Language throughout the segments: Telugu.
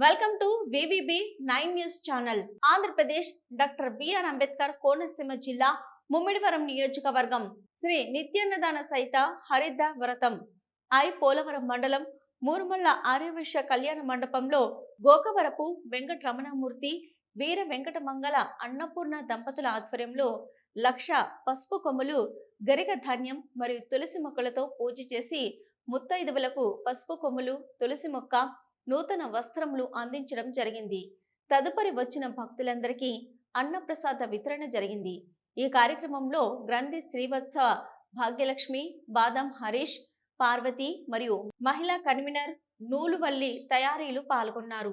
Welcome to VVB nine news channel Andhra Pradesh doctor BR Ambedkar Konaseema జిల్లా ముమ్మిడివరం నియోజకవర్గం శ్రీ నిత్యాన్నదాన సహిత హరిద్ర వ్రతం. ఐ. పోలవరం మండలం మూరుమల్ల ఆర్యవైశ్య కళ్యాణ మండపంలో గోకవరపు వెంకటరమణమూర్తి వీర వెంకట మంగళ అన్నపూర్ణ దంపతుల ఆధ్వర్యంలో లక్ష పసుపు కొమ్ములు గరిక ధాన్యం మరియు తులసి మొక్కలతో పూజ చేసి ముత్తైదువులకు పసుపు కొమ్ములు తులసి మొక్క నూతన వస్త్రములు అందించడం జరిగింది. తదుపరి వచ్చిన భక్తులందరికీ అన్నప్రసాద వితరణ జరిగింది. ఈ కార్యక్రమంలో గ్రంథి శ్రీవత్స భాగ్యలక్ష్మి బాదం హరీష్ పార్వతి మరియు మహిళా కన్వీనర్ నూలువల్లి తయారీలు పాల్గొన్నారు.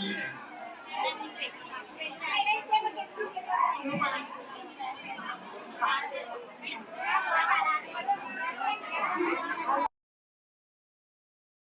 Yeah.